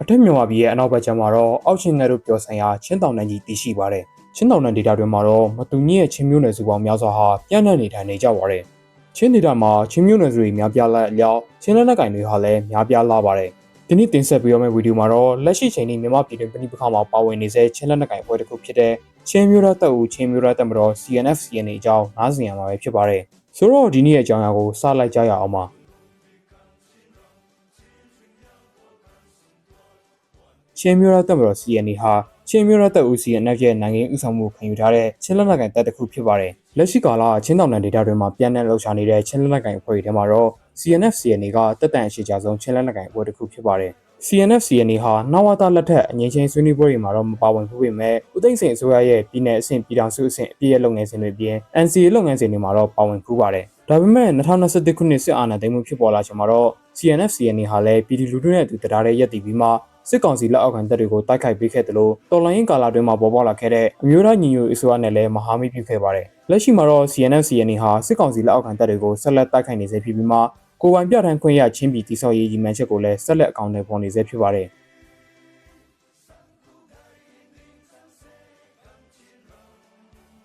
အထက်မြန်မာပြည်ရဲ့အနောက်ဘက်ခြမ်းမှာတော့အောက်ချင်းငယ်တို့ပြောဆိုင်ရာချင်းတောင်တန်းကြီးတည်ရှိပါတယ်။ချင်းတောင်တန်းဒေတာတွေမှာတော့မတူညီရဲ့ချင်းမျိုးနွယ်စုပေါင်းများစွာဟာပြန့်နှံ့နေထိုင်နေကြပါတယ်။ချင်းဒေတာမှာချင်းမျိုးနွယ်စုတွေများပြားလာအလျောက်ချင်းလက်နက်ကင်တွေဟာလည်းများပြားလာပါတယ်။ဒီနေ့တင်ဆက်ပေးရမယ့်ဗီဒီယိုမှာတော့လက်ရှိချိန်นี้မြန်မာပြည်တွင်ပြည်ပခါမှာပါဝင်နေစေချင်းလက်နက်ကင်အဖွဲ့တစ်ခုဖြစ်တဲ့ချင်းမျိုးရတပ်ဦးချင်းမျိုးရတပ်မတော် CNF CNA အကြောင်းနားဆင်ရမှာပဲဖြစ်ပါတယ်။ဆိုတော့ဒီနေ့ရဲ့အကြောင်းအရာကိုစလိုက်ကြရအောင်ပါ။ ချင်းမျိုးရတပ်မတော် CNA ဟာချင်းမျိုးရတပ်ဦး CNF ရဲ့နိုင်ငံရေးဥဆောင်မှုခံယူထားတဲ့ချင်းလက်နက်ကိုင်တပ်တစ်ခုဖြစ်ပါတယ်။လက်ရှိကာလချင်းတောင်တန်းဒေတာတွေမှာပြန်လည်လှုပ်ရှားနေတဲ့ချင်းလက်နက်ကိုင်အဖွဲ့တွေထဲမှာတော့ CNF CNA ကတပ်တန်အရှိကြဆုံးချင်းလက်နက်ကိုင်အဖွဲ့တစ်ခုဖြစ်ပါတယ်။ CNF CNA ဟာနဝတာလက်ထက်အငြိမ်းချင်းဆွေးနွေးပွဲတွေမှာတော့မပါဝင်ဘူးပေမဲ့ဦးသိန်းစိန်အစိုးရရဲ့ပြည်내အဆင့်ပြည်ထောင်စုအဆင့်အပြည့်ရဲ့လုပ်ငန်းစဉ်တွေပြင် NCA လုပ်ငန်းစဉ်တွေမှာတော့ပါဝင်ဖူးပါတယ်။ဒါပေမဲ့2021ခုနှစ်စစ်အာဏာသိမ်းမှုဖြစ်ပေါ်လာချိန်မှာတော့ CNF CNA ဟာလည်းပြည်သူလူထုနဲ့အတူတရားတဲ့ရက်တည်ပြီးမှ စစ်ကောင်စီလက်အောက်ခံတပ်တွေကိုတိုက်ခိုက်ပေးခဲ့တယ်လို့တော်လိုင်းရင်ကာလာတွင်မှာပေါ်ပေါက်လာခဲ့တဲ့အမျိုးသားညီညွတ်ရေးအစိုးရနဲ့လည်းမဟာမိတ်ပြုခဲ့ပါတယ်။လက်ရှိမှာတော့ CNF CNA ဟာစစ်ကောင်စီလက်အောက်ခံတပ်တွေကိုဆက်လက်တိုက်ခိုက်နေစေဖြစ်ပြီးမှကိုပိုင်ပြဋ္ဌာန်းခွင့်ရချင်းပြည်တိဆောက်ရေးရည်မှန်းချက်ကိုလည်းဆက်လက်အကောင့်ထဲပေါ်နေစေဖြစ်ပါတယ်။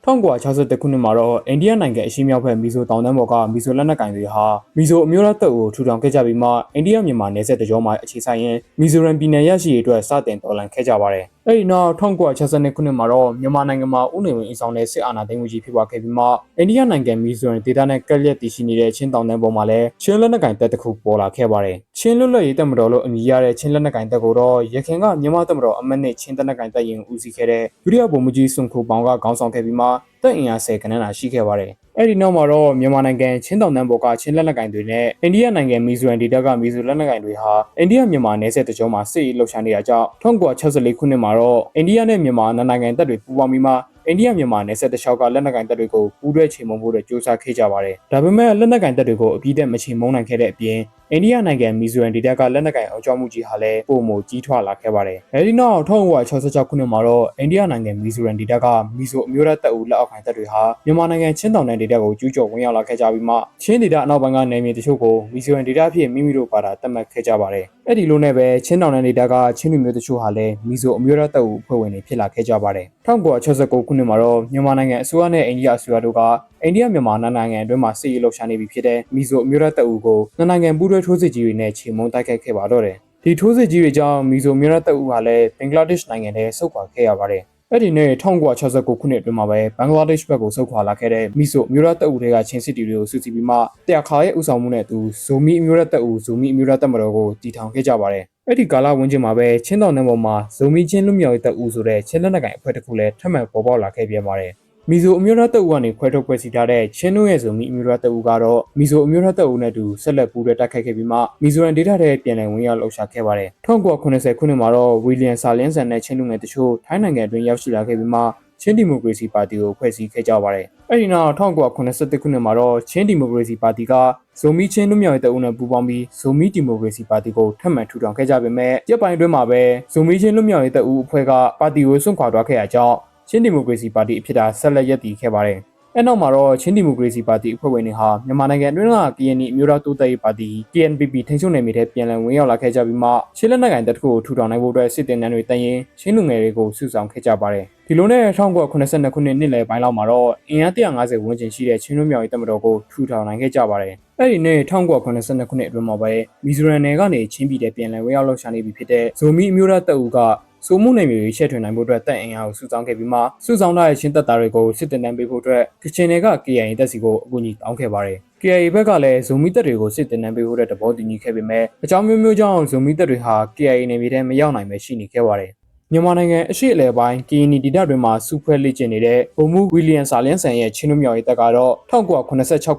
1962ခုနှစ်မှာတော့အိန္ဒိယနိုင်ငံအရှေ့မြောက်ဘက်မီဇိုတောင်တန်းပေါ်ကမီဇိုလက်နက်ကင်တွေဟာမီဇိုအမျိုးသားတပ်ကိုထူထောင်ခဲ့ကြပြီးမှအိန္ဒိယမြန်မာနယ်စပ်တကြောမှာအခြေဆိုင်ရင်မီဇိုရမ်ပြည်နယ်ရရှိရေးအတွက်စတင်တော်လှန်ခဲ့ကြပါတယ်။အဲဒီနောက်1962ခုနှစ်မှာတော့မြန်မာနိုင်ငံမှာဥနေဝင်အဆောင်တဲ့စစ်အာဏာသိမ်းမှုကြီးဖြစ်ပွားခဲ့ပြီးမှအိန္ဒိယနိုင်ငံမီဇိုရမ်ဒေသနဲ့ကက်လက်တည်ရှိနေတဲ့ချင်းတောင်တန်းပေါ်မှာလည်းချင်းလက်နက်ကင်တပ်တစ်ခုပေါ်လာခဲ့ပါတယ်။ချင်းလွတ်လပ်ရေးတပ်မတော်လို့အမည်ရတဲ့ချင်းလက်နက်ကင်တပ်ကိုတော့ရခိုင်ကမြန်မာတပ်မတော်အမတ်နဲ့ချင်းတပ်နက်ကင်တပ်ရင်ဦးစီးခဲ့တဲ့ဒုတိယဗိုလ်မှူးကြီးစွန်ခိုပေါင်ကခေါင်းဆောင်ခဲ့ပြီးမှတပ်အင်အား10ခန်းနာရှိခဲ့ပါတယ်။ အဲ့ဒီနောက်မှာတော့မြန်မာနိုင်ငံချင်းတောင်တန်းပေါ်ကချင်းလက်နက်ကင်တွေနဲ့အိန္ဒိယနိုင်ငံမီဇိုရမ်ဒေသကမီဇိုလက်နက်ကင်တွေဟာအိန္ဒိယမြန်မာနယ်စပ်တကြောမှာစစ်ရေးလှုပ်ရှားနေတာကြောင့်1964ခုနှစ်မှာတော့အိန္ဒိယနဲ့မြန်မာနိုင်ငံတပ်တွေပူးပေါင်းပြီးမှအိန္ဒိယမြန်မာနယ်စပ်တလျှောက်ကလက်နက်ကင်တပ်တွေကိုပူးတွဲချိန်မုံဖို့အတွက်ကြိုးစားခဲ့ကြပါတယ်။ဒါပေမဲ့လက်နက်ကင်တပ်တွေကိုအပြည့်အမချိန်မုံနိုင်ခဲ့တဲ့အပြင် အိန္ဒိယနိုင်ငံမီဇိုရမ်ဒေသကလက်နက်ကင်အောင်ကြောမှုကြီးဟာလည်းပုံမကြီးထွားလာခဲ့ပါတယ်။အဲဒီနောက်1966ခုနှစ်မှာတော့အိန္ဒိယနိုင်ငံမီဇိုရမ်ဒေသကမီဇိုအမျိုးသားတပ်ဦးလက်အောက်ခံတပ်တွေဟာမြန်မာနိုင်ငံချင်းတောင်တန်းဒေသကိုကျူးကျော်ဝင်ရောက်လာခဲ့ကြပြီးမှချင်းဒေသအနောက်ပိုင်းကနေမြေတချို့ကိုမီဇိုရမ်ဒေသအဖြစ်မိမိတို့ဘာသာသတ်မှတ်ခဲ့ကြပါတယ်။အဲ့ဒီလိုနဲ့ပဲချင်းတောင်တန်းဒေသကချင်းလူမျိုးတချို့ဟာလည်းမီဇိုအမျိုးသားတပ်ဦးအဖွဲ့ဝင်တွေဖြစ်လာခဲ့ကြပါတယ်။1969ခုနှစ်မှာတော့မြန်မာနိုင်ငံအစိုးရနဲ့အိန္ဒိယအစိုးရတို့ကအိန္ဒိယမြန်မာနိုင်ငံအတွင်းမှာစစ်ရေးလှုပ်ရှားနေပြီဖြစ်တဲ့မီဇိုအမျိုးသားတပ်ဦးကိုနှစ်နိုင်ငံပူးတွဲထိုးစစ်ကြီးတွေနဲ့ချေမှုန်းတိုက်ခိုက်ခဲ့ပါတော့တယ်။ဒီထိုးစစ်ကြီးတွေကြောင့်မီဇိုအမျိုးသားတပ်ဦးဟာလည်းဘင်္ဂလားဒေ့ရှ်နိုင်ငံထဲဆုတ်ခွာခဲ့ရပါတယ်။ အဲ့ဒီနဲ့1969ခုနှစ်အတွင်းမှာပဲဘင်္ဂလားဒေ့ရှ်ဘက်ကိုဆုတ်ခွာလာခဲ့တဲ့မီဆိုအမျိုးသားတပ်ဦးတွေကချင်းစစ်တီတွေကိုစုစည်းပြီးမှတရားခါရဲ့ဥဆောင်မှုနဲ့အတူဇိုမီအမျိုးသားတပ်ဦးဇိုမီအမျိုးသားတပ်မတော်ကိုတည်ထောင်ခဲ့ကြပါတယ်။အဲ့ဒီကာလဝန်းကျင်မှာပဲချင်းတောင်နယ်ပေါ်မှာဇိုမီချင်းလူမျိုးရေးတပ်ဦးဆိုတဲ့ချင်းလက်နက်ကိုင်အဖွဲ့တစ်ခုလည်းထပ်မံပေါ်ပေါက်လာခဲ့ပြန်ပါတယ်။ မီဇိုအမျိုးသားတပ်ဦးကနေခွဲထုတ်ဖွဲ့စည်းထားတဲ့ချင်းတို့ရဲ့ဇိုမီအမျိုးသားတပ်ဦးကတော့မီဇိုအမျိုးသားတပ်ဦးနဲ့အတူဆက်လက်ပူးတွဲတိုက်ခိုက်ခဲ့ပြီးမှမီဇိုရန်ဒေတာတဲ့ပြန်လည်ဝင်ရောက်လှုပ်ရှားခဲ့ပါတယ်။1990ခုနှစ်မှာတော့ဝီလီယံဆာလင်းဆန်နဲ့ချင်းလူငယ်တချို့ထိုင်းနိုင်ငံအတွင်းရောက်ရှိလာခဲ့ပြီးမှချင်းဒီမိုကရေစီပါတီကိုဖွဲ့စည်းခဲ့ကြပါတယ်။အဲဒီနောက်1981ခုနှစ်မှာတော့ချင်းဒီမိုကရေစီပါတီကဇိုမီချင်းလူမျိုးရေးတအုပ်နဲ့ပူးပေါင်းပြီးဇိုမီဒီမိုကရေစီပါတီကိုထပ်မံထူထောင်ခဲ့ကြပေမဲ့ရပ်ပိုင်းအတွင်းမှာပဲဇိုမီချင်းလူမျိုးရေးတအုပ်အဖွဲ့ကပါတီကိုစွန့်ခွာသွားခဲ့ရကြောင်း ချင်းဒီမိုကရေစီပါတီအဖြစ်သာဆက်လက်ရည်တည်ခဲ့ပါတယ်။အဲနောက်မှာတော့ချင်းဒီမိုကရေစီပါတီအဖွဲ့ဝင်တွေဟာမြန်မာနိုင်ငံအတွင်းက KNY အမျိုးသားတိုးတက်ရေးပါတီ KNPP ထိန်းချုပ်နယ်မြေထဲပြန်လည်ဝင်ရောက်လာခဲ့ကြပြီးမှရှင်းလက်နိုင်ငံတပ်တစ်ခုကိုထူထောင်နိုင်ဖို့အတွက်စစ်တင်တန်းတွေတည်ရင်ချင်းလူငယ်တွေကိုစုဆောင်ခဲ့ကြပါတယ်။ဒီလိုနဲ့1982ခုနှစ်နှစ်လယ်ပိုင်းလောက်မှာတော့အင်အား150ဝန်းကျင်ရှိတဲ့ချင်းလူမျိုးရေးတပ်မတော်ကိုထူထောင်နိုင်ခဲ့ကြပါတယ်။အဲ့ဒီနေ့1982ခုနှစ်အတွင်းမှာပဲမီဇိုရမ်နယ်ကနေချင်းပြည်တဲ့ပြန်လည်ဝင်ရောက်လှုပ်ရှားနေပြီဖြစ်တဲ့ဇိုမီအမျိုးသားတပ်ဦးက စိုးမှုနယ်မြေတွေရှက်ထွင်နိုင်ဖို့အတွက်တပ်အင်အားကိုစုဆောင်းခဲ့ပြီးမှစုဆောင်းထားတဲ့ချင်းတပ်သားတွေကိုစစ်တင်တန်းပေးဖို့အတွက်ကချင်တွေက KIA တပ်စီကိုအကူအညီတောင်းခဲ့ပါတယ်။ KIA ဘက်ကလည်းဇိုမီတပ်တွေကိုစစ်တင်တန်းပေးဖို့တဲ့တဘောတည်ညီခဲ့ပေမဲ့အကြောင်းမျိုးမျိုးကြောင့်ဇိုမီတပ်တွေဟာ KIA နယ်မြေထဲမရောက်နိုင်ပဲရှိနေခဲ့ပါတယ်။မြန်မာနိုင်ငံအရှိအလဲပိုင်းကီနီဒေတာတွေမှာစူဖွဲ့လေ့ကျင့်နေတဲ့ဗိုလ်မှူးဝီလီယံဆာလင်းဆန်ရဲ့ချင်းလူမျိုးရေးတပ်ကတော့1986ခု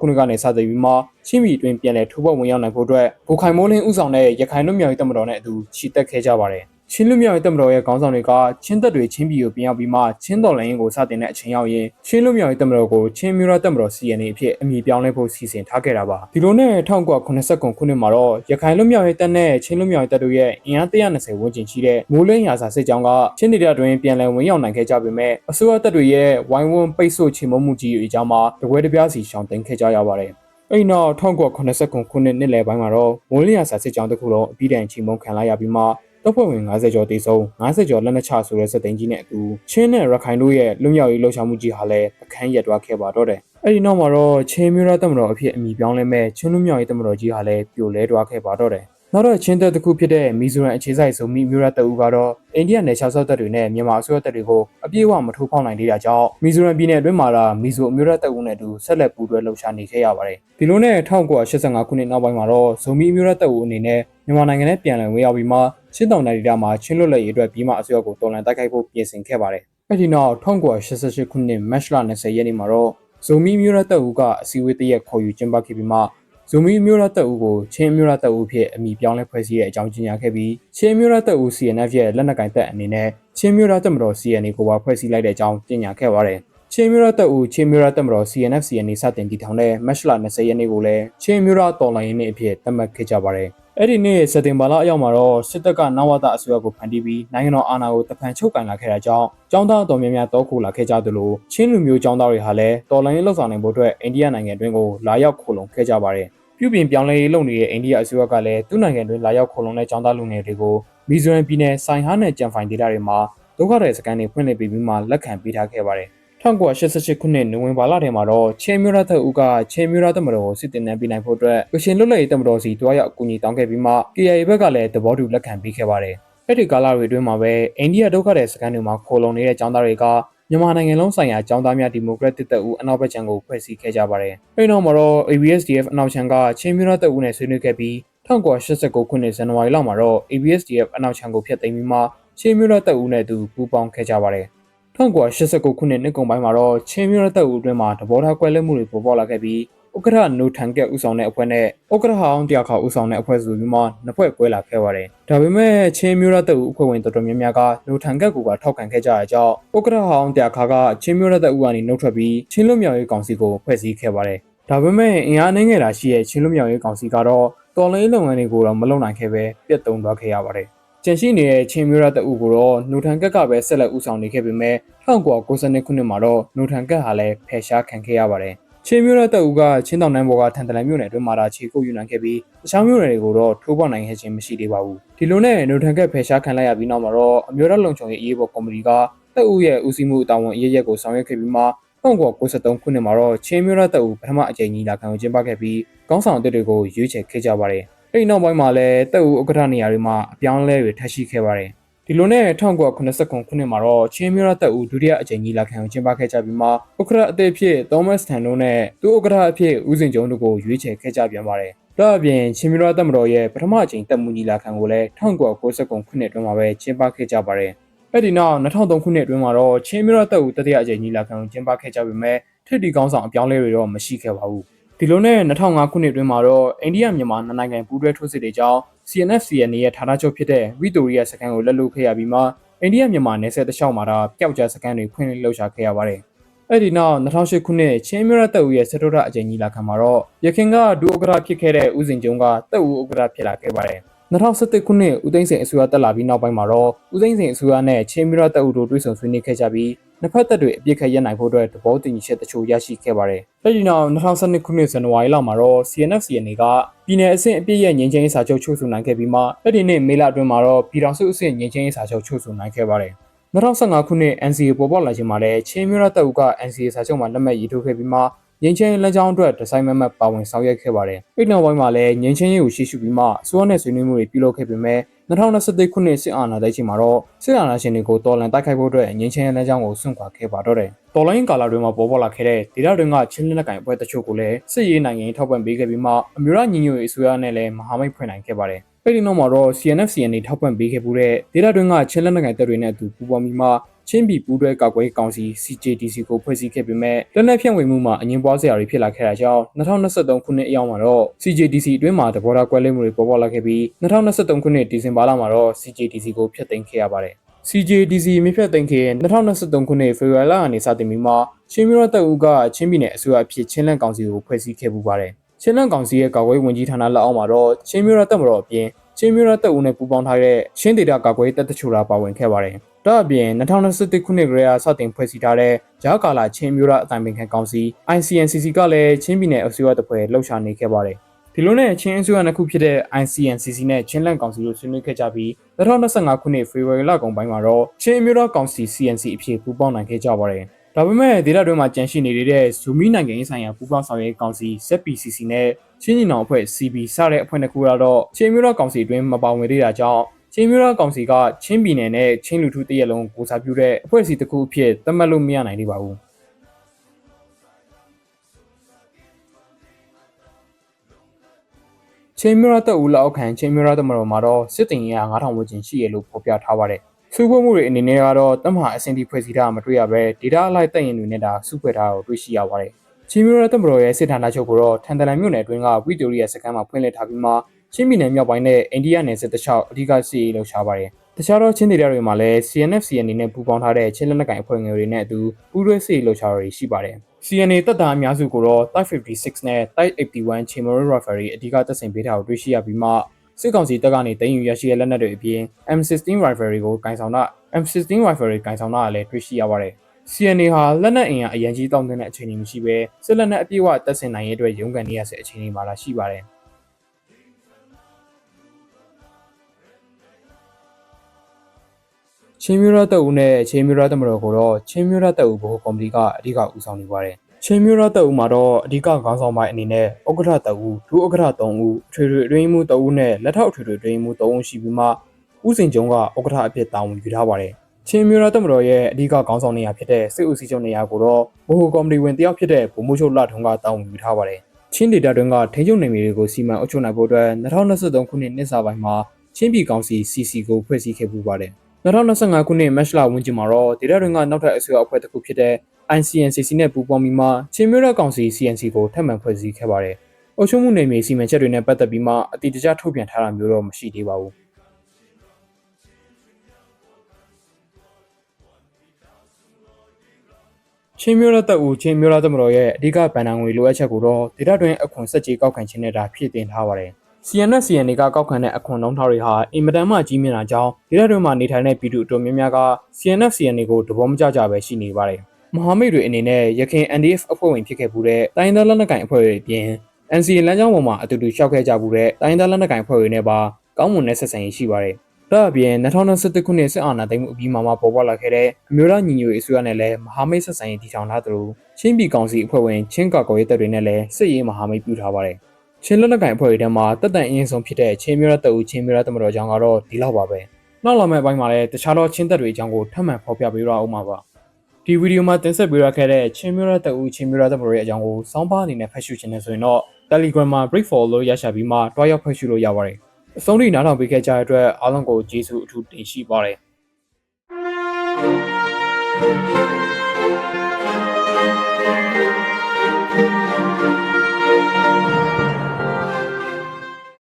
နှစ်ကနေစတင်ပြီးမှချင်းပြည်တွင်ပြန်လည်ထိုးပေါက်ဝင်ရောက်နိုင်ဖို့အတွက်ဗိုလ်ခိုင်မိုးလင်းဦးဆောင်တဲ့ရခိုင်လူမျိုးရေးတပ်မတော်နဲ့အတူချီတက်ခဲ့ကြပါတယ် ချင်းလူမျိုးရေးတပ်မတော်ရဲ့ခေါင်းဆောင်တွေကချင်းတပ်တွေချင်းပြည်ကိုပြန်ရောက်ပြီးမှချင်းတော်လိုင်းရင်ကိုစတင်တဲ့အချိန်ရောက်ရင်ချင်းလူမျိုးရေးတပ်မတော်ကိုချင်းမျိုးရတပ်မတော် CNA အဖြစ်အမည်ပြောင်းလဲဖို့စီစဉ်ထားခဲ့တာပါဒီလိုနဲ့1989ခုနှစ်မှာတော့ရခိုင်လူမျိုးရေးတပ်နဲ့ချင်းလူမျိုးရေးတပ်တို့ရဲ့အင်အား120ဝန်းကျင်ရှိတဲ့မိုးလင်းရာစာစစ်ကြောင်းကချင်းဒေသတွင်ပြန်လည်ဝင်ရောက်နိုင်ခဲ့ကြပေမဲ့အစိုးရတပ်တွေရဲ့ဝိုင်းဝန်းပိတ်ဆို့ချေမှုန်းမှုကြီးအကြောင်းမှာတပွဲတပြားစီရှောင်တိန်ခဲ့ကြရပါတယ်အဲ့နောက်1989ခုနှစ်နှစ်လယ်ပိုင်းမှာတော့မိုးလျာစာစစ်ကြောင်းတစ်ခုလုံးအပြီးတိုင်ချိန်မုံခံလိုက်ရပြီးမှ တပ်ဖွဲ့ဝင်90ကျော်တေဆုံး90ကျော်လက်နက်ချဆိုတဲ့စစ်သိမ်းကြီးနဲ့အတူချင်းနဲ့ရခိုင်တို့ရဲ့လွတ်မြောက်ရေးလှုပ်ရှားမှုကြီးဟာလည်းအခမ်းရက်သွားခဲ့ပါတော့တယ်အဲ့ဒီနောက်မှာတော့ချင်းမျိုးရတပ်မတော်အဖြစ်အမည်ပြောင်းလဲမဲ့ချင်းလူမျိုးရေးတပ်မတော်ကြီးဟာလည်းပြိုလဲသွားခဲ့ပါတော့တယ်နောက်တော့ချင်းတပ်တစ်ခုဖြစ်တဲ့မီဇိုရန်အခြေစိုက်စုံမီမျိုးရတပ်ဦးကတော့အိန္ဒိယနယ်ခြားစောက်တပ်တွေနဲ့မြန်မာအစိုးရတပ်တွေကိုအပြည့်အဝမထိုးဖောက်နိုင်သေးတာကြောင့်မီဇိုရန်ပြည်နယ်အတွင်းမှာတော့မီဇိုအမျိုးရတပ်ဦးနဲ့အတူဆက်လက်ပူးတွဲလှုပ်ရှားနေခဲ့ရပါတယ်ဒီလိုနဲ့1985ခုနှစ်နောက်ပိုင်းမှာတော့ဇုံမီအမျိုးရတပ်ဦးအနေနဲ့မြန်မာနိုင်ငံနဲ့ပြန်လည်ဝင်ရောက်ပြီးမှ ချင်းတောင်နယ်ဒေသမှာချင်းလွတ်လပ်ရေးအတွက်ပြည်မအစိုးရကိုတော်လှန်တိုက်ခိုက်ဖို့ပြင်ဆင်ခဲ့ပါတယ်အဲ့ဒီနောက်1988ခုနှစ်မတ်လ20ရက်နေ့မှာတော့ဇုံမီမျိုးရတပ်ဦးကအစည်းအဝေးတရက်ခေါ်ယူကျင်းပခဲ့ပြီးမှဇုံမီမျိုးရတပ်ဦးကိုချင်းမျိုးရတပ်ဦးဖြစ်အမည်ပြောင်းလဲဖွဲ့စည်းတဲ့အကြောင်းကြေညာခဲ့ပြီးချင်းမျိုးရတပ်ဦး CNF ရဲ့လက်နက်ကင်တပ်အနေနဲ့ချင်းမျိုးရတပ်မတော် CNA ကိုပါဖွဲ့စည်းလိုက်တဲ့အကြောင်းကြေညာခဲ့ပါတယ် ချင်းမျိုးရတပ်ဦးချင်းမျိုးရတပ်မတော် CNF CNA စတင်တည်ထောင်တဲ့မတ်လ20ရက်နေ့ကိုလည်းချင်းမျိုးရတော်လိုင်းနေ့အဖြစ်သတ်မှတ်ခဲ့ကြပါတယ်အဲ့ဒီနေ့စက်တင်ဘာလအရောက်မှာတော့စစ်တပ်ကနဝတအစိုးရကိုဖန်တီးပြီးနိုင်ငံတော်အာဏာကိုတဖန်ချုပ်ကင်လာခဲ့တာကြောင့်ចောင်းသားတော်များများတောခိုလာခဲ့ကြသလိုချင်းလူမျိုးចောင်းသားတွေဟာလည်းတော်လိုင်းရေးလှုပ်ဆောင်နိုင်ဖို့အတွက်အိန္ဒိယနိုင်ငံတွင်းကိုလာရောက်ခိုလုံခဲ့ကြပါတယ်ပြုပြင်ပြောင်းလဲရေးလုပ်နေတဲ့အိန္ဒိယအစိုးရကလည်းသူ့နိုင်ငံတွင်းလာရောက်ခိုလုံတဲ့ចောင်းသားလူငယ်တွေကိုမီဇိုရမ်ပြည်နယ်စိုင်ဟာနဲ့ကြံဖိုင်ဒေသတွေမှာဒုက္ခသည်စခန်းတွေဖွင့်လှစ်ပြီးပြီးမှလက်ခံပေးထားခဲ့ပါတယ် 1988ခုနှစ်နိုဝင်ဘာလထဲမှာတော့ချင်းမျိုးရသက်ဦးကချင်းမျိုးရသက်မတော်ကိုစစ်တင်နှံပေးနိုင်ဖို့အတွက်ကရှင်လွတ်လပ်ရေးတပ်မတော်စီတွားရောက်အကူအညီတောင်းခဲ့ပြီးမှ KIA ဘက်ကလည်းသဘောတူလက်ခံပေးခဲ့ပါတယ်။အဲ့ဒီကာလတွေအတွင်းမှာပဲအိန္ဒိယဒုက္ခသည်စခန်းတွေမှာခိုလုံနေတဲ့ចောင်းသားတွေကမြန်မာနိုင်ငံလုံးဆိုင်ရာចောင်းသားများဒီမိုကရက်တစ်တပ်ဦးအနောက်ဘက်ခြမ်းကိုဖွဲ့စည်းခဲ့ကြပါတယ်။အဲဒီနောက်မှာတော့ ABSDF အနောက်ခြမ်းကချင်းမျိုးရသက်ဦးနဲ့ဆွေးနွေးခဲ့ပြီး1989ခုနှစ်ဇန်နဝါရီလမှာတော့ ABSDF အနောက်ခြမ်းကိုဖျက်သိမ်းပြီးမှချင်းမျိုးရသက်ဦးနဲ့သူပူးပေါင်းခဲ့ကြပါတယ်။ 1989ခုနှစ်နှစ်ကုန်ပိုင်းမှာတော့ချင်းမျိုးရတပ်ဦးအတွင်းမှာတဘောထားကွဲလွဲမှုတွေပေါ်ပေါက်လာခဲ့ပြီးဥက္ကဋ္ဌနိုထန်ကက်ဦးဆောင်တဲ့အဖွဲ့နဲ့ဥက္ကဋ္ဌဟောင်းတရားခါဦးဆောင်တဲ့အဖွဲ့ဆိုပြီးမှနှစ်ဖွဲ့ကွဲလာခဲ့ပါတယ်။ဒါပေမဲ့ချင်းမျိုးရတပ်ဦးအဖွဲ့ဝင်တော်တော်များများကနိုထန်ကက်ကိုပါထောက်ခံခဲ့ကြတဲ့အကြောင်းဥက္ကဋ္ဌဟောင်းတရားခါကချင်းမျိုးရတပ်ဦးကနေနှုတ်ထွက်ပြီးချင်းလွတ်မြောက်ရေးကောင်စီကိုဖွဲ့စည်းခဲ့ပါတယ်။ဒါပေမဲ့အင်အားနှင်းငယ်တာရှိတဲ့ချင်းလွတ်မြောက်ရေးကောင်စီကတော့တော်လိုင်းလုပ်ငန်းတွေကိုတော့မလုပ်နိုင်ခဲ့ပဲပြတ်တုံသွားခဲ့ရပါတယ်။ ကျန်ရှိနေတဲ့ချင်းမျိုးရတအူကိုတော့နိုထန်ကက်ကပဲဆက်လက်ဦးဆောင်နေခဲ့ပေမဲ့1992ခုနှစ်မှာတော့နိုထန်ကက်ဟာလည်းဖယ်ရှားခံခဲ့ရပါတယ်။ချင်းမျိုးရတအူကချင်းတောင်နိုင်ဘော်ကထန်တလန်မြို့နယ်အတွင်းမှာခြေကုပ်ယူနိုင်ခဲ့ပြီးတခြားမြို့နယ်တွေကိုတော့ထိုးပေါက်နိုင်ခဲ့ခြင်းမရှိသေးပါဘူး။ဒီလိုနဲ့နိုထန်ကက်ဖယ်ရှားခံလိုက်ရပြီးနောက်မှာတော့အမျိုးသားလုံခြုံရေးအရေးပေါ်ကော်မတီကတပ်ဦးရဲ့ဦးစီးမှုတာဝန်အရေးရက်ကိုဆောင်ရွက်ခဲ့ပြီးမှ1993ခုနှစ်မှာတော့ချင်းမျိုးရတပ်ဦးပထမအကြိမ်ကြီးလာခံကိုကျင်းပခဲ့ပြီးကောင်းဆောင်အသစ်တွေကိုရွေးချယ်ခဲ့ကြပါတယ်။ အဲ့ဒီနောက်ပိုင်းမှာလည်းတပ်ဦးဥက္ကဋ္ဌနေရာတွေမှာအပြောင်းအလဲတွေထပ်ရှိခဲ့ပါတယ်ဒီလိုနဲ့1989ခုနှစ်မှာတော့ချင်းမျိုးရတပ်ဦးဒုတိယအကြိမ်ကြီးလာခံကိုကျင်းပခဲ့ကြပြီးမှဥက္ကဋ္ဌအသစ်ဖြစ်သောမတ်စတန်တို့နဲ့သူ့ဥက္ကဋ္ဌအဖြစ်ဦးစင်ကျုံတို့ကိုရွေးချယ်ခဲ့ကြပြန်ပါတယ်ဒါအပြင်ချင်းမျိုးရတပ်မတော်ရဲ့ပထမအကြိမ်တပ်မှုကြီးလာခံကိုလည်း1999ခုနှစ်အတွင်းမှာပဲကျင်းပခဲ့ကြပါတယ်အဲ့ဒီနောက်2003ခုနှစ်အတွင်းမှာတော့ချင်းမျိုးရတပ်ဦးတတိယအကြိမ်ကြီးလာခံကိုကျင်းပခဲ့ကြပေမဲ့ထိပ်တီကောင်းဆောင်အပြောင်းလဲတွေတော့မရှိခဲ့ပါဘူး ဒီလိုနဲ့2005ခုနှစ်အတွင်းမှာတော့အိန္ဒိယမြန်မာနှစ်နိုင်ငံပူးတွဲထိုးစစ်တွေကြောင့် CNF CNA ရဲ့ဌာနချုပ်ဖြစ်တဲ့ဝီတိုရီယာစကန်ကိုလက်လွတ်ခဲ့ရပြီးမှအိန္ဒိယမြန်မာနယ်စပ်တလျှောက်မှာတော့ပျောက်ကြားစကန်တွေဖွင့်လှစ်လှုပ်ရှားခဲ့ရပါတယ်။အဲ့ဒီနောက်2008ခုနှစ်ချင်းမြရတပ်ဦးရဲ့စတုထအကြိမ်ကြီးလာခံမှာတော့ရခင်ကဒုဥက္ကဋ္ဌဖြစ်ခဲ့တဲ့ဦးစင်ကျုံကတပ်ဦးဥက္ကဋ္ဌဖြစ်လာခဲ့ပါတယ်။2017ခုနှစ်ဦးသိန်းစိန်အစိုးရတက်လာပြီးနောက်ပိုင်းမှာတော့ဦးသိန်းစိန်အစိုးရနဲ့ချင်းမြရတပ်ဦးတို့တွဲဆုံဆွေးနွေးခဲ့ကြပြီး နှစ်ဖက်တပ်တွေအပြစ်ခတ်ရပ်နိုင်ဖို့အတွက်သဘောတူညီချက်တချို့ရရှိခဲ့ပါတယ်။အဲဒီနောက်2012ခုနှစ်ဇန်နဝါရီလမှာတော့ CNF CNA ကပြည်내အဆင့်အပြစ်ရဲ့ငြိမ်းချမ်းရေးစာချုပ်ချုပ်ဆိုနိုင်ခဲ့ပြီးမှအဲ့ဒီနှစ်မေလအတွင်းမှာတော့ပြည်ထောင်စုအဆင့်ငြိမ်းချမ်းရေးစာချုပ်ချုပ်ဆိုနိုင်ခဲ့ပါတယ်။2015ခုနှစ် NCA ပေါ်ပေါက်လာခြင်းမှာလည်းချင်းမျိုးရတပ်ဦးက NCA စာချုပ်မှာလက်မှတ်ရေးထိုးခဲ့ပြီးမှငင်းချင်းလမ်းကြောင်းအတွက်ဒီဇိုင်းမမတ်ပါဝင်ဆောင်ရွက်ခဲ့ပါတယ်။အဲ့နောက်ပိုင်းမှာလည်းငင်းချင်းရေးကိုရှေ့ရှုပြီးမှအစိုးရနဲ့ဆွေးနွေးမှုတွေပြုလုပ်ခဲ့ပေမဲ့ 2023ခုနှစ်စစ်အာဏာသိမ်းချိန်မှာတော့စစ်အာဏာရှင်တွေကိုတော်လှန်တိုက်ခိုက်ဖို့အတွက်ငင်းချင်းလမ်းကြောင်းကိုဆွန့်ခွာခဲ့ပါတော့တယ်။တော်လိုင်းကာလာတွေမှာပေါ်ပေါက်လာခဲ့တဲ့ဒေသတွင်းကချင်းလက်နက်ကိုင်အဖွဲ့တချို့ကိုလည်းစစ်ရေးနိုင်ငံရေးထောက်ပံ့ပေးခဲ့ပြီးမှအမျိုးသားညီညွတ်ရေးအစိုးရနဲ့လည်းမဟာမိတ်ဖွဲ့နိုင်ခဲ့ပါတယ်။အဲ့ဒီနောက်မှာတော့ CNF CNA ထောက်ပံ့ပေးခဲ့မှုတဲ့ဒေသတွင်းကချင်းလက်နက်ကိုင်တပ်တွေနဲ့အတူပူးပေါင်းပြီးမှ ချင်းပြည်ပူးတွဲကောက်ကွဲကောင်စီ CJDC ကိုဖွဲ့စည်းခဲ့ပေမဲ့လက်နက်ဖြန့်ဝေမှုမှာအငင်းပွားစရာတွေဖြစ်လာခဲ့တာကြောင့်2023ခုနှစ်အရောက်မှာတော့ CJDC အတွင်းမှာတဘောထားကွဲလွဲမှုတွေပေါ်ပေါက်လာခဲ့ပြီး2023ခုနှစ်ဒီဇင်ဘာလမှာတော့ CJDC ကိုဖျက်သိမ်းခဲ့ရပါတယ်။ CJDC မြစ်ဖြတ်သိမ်းခဲ့တဲ့2023ခုနှစ်ဖေဖော်ဝါရီလကနေစတင်ပြီးမှချင်းမျိုးရတပ်ဦးကချင်းပြည်နယ်အစိုးရအဖြစ်ချင်းလန့်ကောင်စီကိုဖွဲ့စည်းခဲ့ပူပါတယ်။ချင်းလန့်ကောင်စီရဲ့ကာကွယ်ဝင်ကြီးဌာနလက်အောက်မှာတော့ချင်းမျိုးရတပ်မတော်အပြင်ချင်းမျိုးရတပ်ဦးနဲ့ပူးပေါင်းထားတဲ့ချင်းဒေတာကာကွယ်တပ်တချို့ပါဝင်ခဲ့ပါတယ်။ ဒါအပြင်2021ခုနှစ်ကလေးကစတင်ဖွဲ့စည်းထားတဲ့ဂျာကာလာချင်းမျိုးရအတိုင်းပင်ခံကောင်စီ ICNCC ကလည်းချင်းပြည်နယ်အစိုးရတပ်ဖွဲ့လှုပ်ရှားနေခဲ့ပါတယ်။ဒီလိုနဲ့ချင်းအစိုးရနှစ်ခုဖြစ်တဲ့ ICNCC နဲ့ချင်းလန့်ကောင်စီတို့ဆွေးနွေးခဲ့ကြပြီး2025ခုနှစ်ဖေဖော်ဝါရီလကုန်ပိုင်းမှာတော့ချင်းအမျိုးသားကောင်စီ CNC အဖြစ်ပူးပေါင်းနိုင်ခဲ့ကြပါတယ်။ဒါပေမဲ့ဒေသတွင်းမှာကြန့်ရှိနေတဲ့ဇူမီနိုင်ငံရေးဆိုင်ရာပူးပေါင်းဆောင်ရွက်ကောင်စီ ZPCC နဲ့ချင်းညီနောင်အဖွဲ့ CB စတဲ့အဖွဲ့နှစ်ခုကတော့ချင်းအမျိုးသားကောင်စီအတွင်းမပါဝင်သေးတာကြောင့် ချင်းမျိုးသားကောင်စီကချင်းပြည်နယ်နဲ့ချင်းလူထုတရက်လုံးကိုစားပြုတဲ့အဖွဲ့အစည်းတစ်ခုအဖြစ်သတ်မှတ်လို့မရနိုင်သေးပါဘူးချင်းမျိုးသားတပ်ဦးလက်အောက်ခံချင်းမျိုးသားတမတော်မှာတော့စစ်တင်ရ9000ဝန်းကျင်ရှိရလို့ဖော်ပြထားပါတယ်စူးပွဲမှုတွေအနေနဲ့ကတော့တမဟာအစင်တီဖွဲ့စည်းတာမတွေ့ရပဲဒေတာအလိုက်တပ်ရင်တွေနဲ့ဒါစုဖွဲ့ထားတာကိုတွေ့ရှိရပါတယ်ချင်းမျိုးသားတမတော်ရဲ့စစ်ဌာနချုပ်ကိုတော့ထန်တလန်မြို့နယ်အတွင်းကဝီတိုရီယာစခန်းမှာဖွင့်လှစ်ထားပြီးမှ ချင်းပြည်နယ်မြောက်ပိုင်းနဲ့အိန္ဒိယနယ်စပ်တခြားအဓိကစီရေးလှုပ်ရှားပါတယ်။တခြားသောချင်းဒေသတွေမှာလည်း CNF CNA နဲ့ပူးပေါင်းထားတဲ့ချင်းလက်နက်ကိုင်အဖွဲ့ငယ်တွေနဲ့အတူပူးတွဲစီရေးလှုပ်ရှားတွေရှိပါတယ်။ CNA တပ်သားအများစုကိုတော့ Type 56နဲ့ Type 81 Chimero Rifle တွေအဓိကတပ်ဆင်ပေးထားကိုတွေ့ရှိရပြီးမှစစ်ကောင်စီတပ်ကနေတင်ယူရရှိတဲ့လက်နက်တွေအပြင် M16 Rifle တွေကိုကင်ဆောင်တာ M16 Rifle တွေကင်ဆောင်တာလည်းတွေ့ရှိရပါတယ်။ CNA ဟာလက်နက်အင်အားအရန်ကြီးတောင်းတဲ့အခြေအနေမရှိဘဲစစ်လက်နက်အပြည့်အဝတပ်ဆင်နိုင်ရေးအတွက်ရုန်းကန်နေရတဲ့အခြေအနေမှာလာရှိပါတယ်။ ချင်းမျိုးရတပ်ဦးနဲ့ချင်းမျိုးရတပ်မတော်ကိုတော့ချင်းမျိုးရတပ်ဦးဘိုကော်မတီကအဓိကဦးဆောင်နေပါတယ်။ချင်းမျိုးရတပ်ဦးမှာတော့အဓိကခေါင်းဆောင်ပိုင်းအနေနဲ့ဥက္ကဋ္ဌတပ်ဦးဒုဥက္ကဋ္ဌ3ဦးထွေထွေအတွင်းမှု3ဦးနဲ့လက်ထောက်ထွေထွေအတွင်းမှု3ဦးရှိပြီးမှဦးစင်ကျုံကဥက္ကဋ္ဌအဖြစ်တာဝန်ယူထားပါတယ်။ချင်းမျိုးရတပ်မတော်ရဲ့အဓိကခေါင်းဆောင်နေရာဖြစ်တဲ့စစ်ဦးစီးချုပ်နေရာကိုတော့ဘိုကော်မတီဝင်တယောက်ဖြစ်တဲ့ဗိုလ်မှူးချုပ်လထုံးကတာဝန်ယူထားပါတယ်။ချင်းဒေတာတွင်ကထိန်းချုပ်နေမျိုးတွေကိုစီမံအုပ်ချုပ်နိုင်ဖို့အတွက်2023ခုနှစ်နှစ်စာပိုင်းမှာချင်းပြည်ကောင်စီ CC ကိုဖွဲ့စည်းခဲ့ပူပါတယ်။ 2025ခုနှစ်မတ်လဝန်းကျင်မှာတော့ဒေတာတွင်ကနောက်ထပ်အစိုးရအဖွဲ့တစ်ခုဖြစ်တဲ့ ICNCC နဲ့ပူးပေါင်းပြီးမှချင်းမျိုးရကောင်စီ CNC ကိုထပ်မံဖွဲ့စည်းခဲ့ပါတယ်။အုပ်ချုပ်မှုနယ်မြေစီမံချက်တွေနဲ့ပတ်သက်ပြီးမှအတိအကျထုတ်ပြန်ထားတာမျိုးတော့မရှိသေးပါဘူး။ချင်းမျိုးရတပ်ဦးချင်းမျိုးရတပ်မတော်ရဲ့အဓိကဗန်နံငွေလိုအပ်ချက်ကိုတော့ဒေတာတွင်အခွန်စက်ကြီးကောက်ခံခြင်းနဲ့ဒါဖြည့်တင်ထားပါတယ်။ CNS CNA ကကောက်ခံတဲ့အခွန်နှုန်းထားတွေဟာအင်မတန်မှကြီးမြင့်တာကြောင့်ဒေတာတွင်မှာနေထိုင်တဲ့ပြည်သူအတော်များများက CNF CNA ကိုတဘောမကြကြပဲရှိနေပါတယ်။မဟာမိတ်တွေအနေနဲ့ရခိုင် NDF အဖွဲ့ဝင်ဖြစ်ခဲ့မှုတဲ့တိုင်းဒေသလက်နက်ကိုင်အဖွဲ့တွေအပြင် NCA လမ်းကြောင်းပေါ်မှာအတူတူရှောက်ခဲ့ကြမှုတဲ့တိုင်းဒေသလက်နက်ကိုင်အဖွဲ့တွေနဲ့ပါကောင်းမွန်တဲ့ဆက်ဆံရေးရှိပါတယ်။ဒါအပြင်2021ခုနှစ်စစ်အာဏာသိမ်းမှုအပြီးမှာမှပေါ်ပေါက်လာခဲ့တဲ့အမျိုးသားညီညွတ်ရေးအစိုးရနဲ့လည်းမဟာမိတ်ဆက်ဆံရေးတည်ထောင်ထားသလိုချင်းပြည်ကောင်စီအဖွဲ့ဝင်ချင်းကာကွယ်ရေးတပ်တွေနဲ့လည်းစစ်ရေးမဟာမိတ်ပြုထားပါတယ်။ ချင်းလက်နက်ကိုင်အဖွဲ့တွေထဲမှာတပ်တန်အင်းဆုံးဖြစ်တဲ့ချင်းမျိုးရတပ်ဦးချင်းမျိုးရတပ်မတော်ကြောင့်ကတော့ဒီလောက်ပါပဲ။နောက်လာမယ့်အပိုင်းမှာလည်းတခြားသောချင်းတပ်တွေအကြောင်းကိုထပ်မံဖော်ပြပေးရအောင်ပါပါ။ဒီဗီဒီယိုမှာတင်ဆက်ပေးရခဲ့တဲ့ချင်းမျိုးရတပ်ဦးချင်းမျိုးရတပ်မတော်ရဲ့အကြောင်းကိုစောင်းပါအနေနဲ့ဖတ်ရှုခြင်းနဲ့ဆိုရင်တော့ Telegram မှာ break for လို့ရရှိပြီးမှတွားရောက်ဖတ်ရှုလို့ရပါတယ်။အဆုံးထိနားထောင်ပေးခဲ့ကြတဲ့အတွက်အားလုံးကိုကျေးဇူးအထူးတင်ရှိပါတယ်။